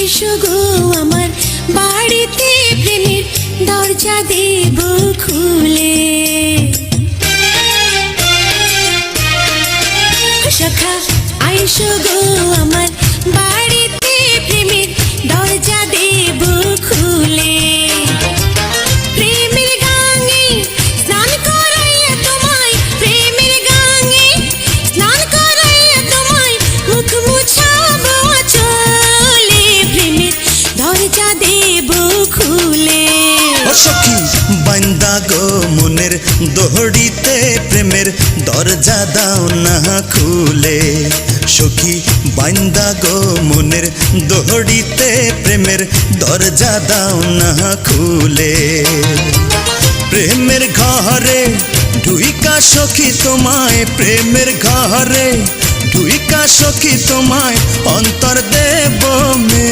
গো আমার বাড়িতে প্রেমের দরজা দেব গো মনের দোহড়িতে প্রেমের দরজা দাও না খুলে। সখী বান্দা গো মনের দোহড়িতে প্রেমের দরজা দাও না খুলে। প্রেমের ঘরে ঢুইকা সখী তোমায়, প্রেমের ঘরে ঢুইকা সখী তোমায় অন্তর দেব মেলে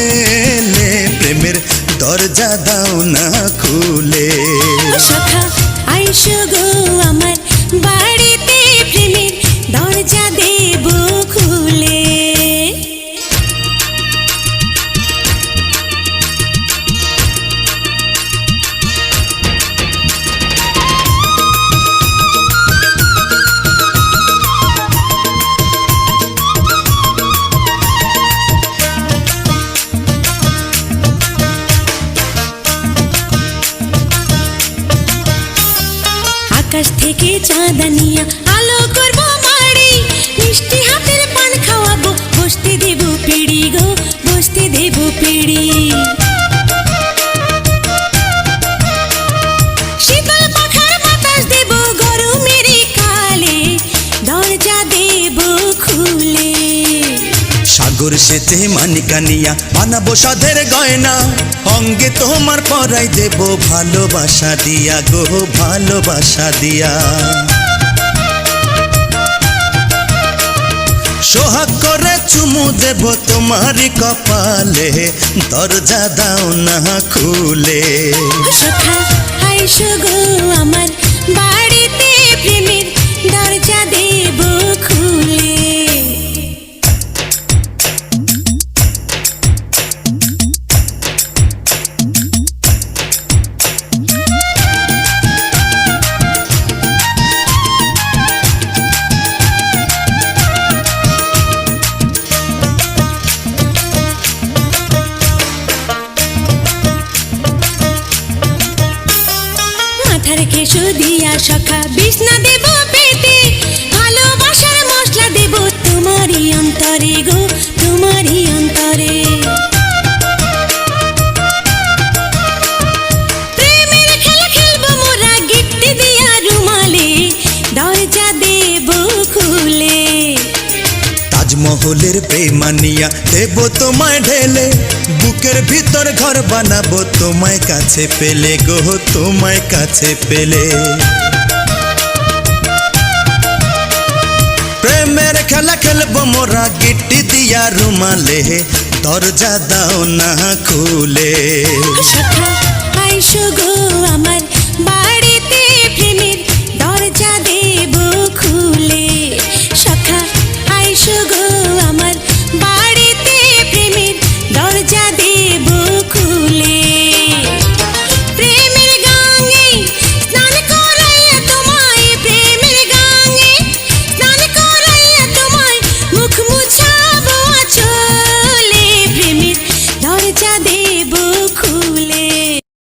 আকাশ থেকে চাঁদানিয়া আলো করব বাড়ি। মিষ্টি হাতের পান খাওয়াবো, বসতে দেব পিড়ি গো, বসতে দেব পিড়ি। সাগর সেচে মানিকানিয়া বানাবো সাধের গয়না। অঙ্গে তোমার পরাই দেব ভালোবাসা দিয়া গো, ভালোবাসা দিয়া। সোহাগ করে চুমু দেব তোমার কপালে, দরজা দাও না খুলে। আমার কেশো দিয়া সখা বিষ্ণা দেব পেতে তাজমহলের প্রেমানিয়া দেব তোমায় ঢেলে, বুকের ভিতর ঘর বানাবো। তোমায় কাছে পেলে গো, তোমায় কাছে পেলে। প্রেমের খেলা খেলব মোরা গিট্টি দিয়া রুমালে। দরজা দাও না খুলে।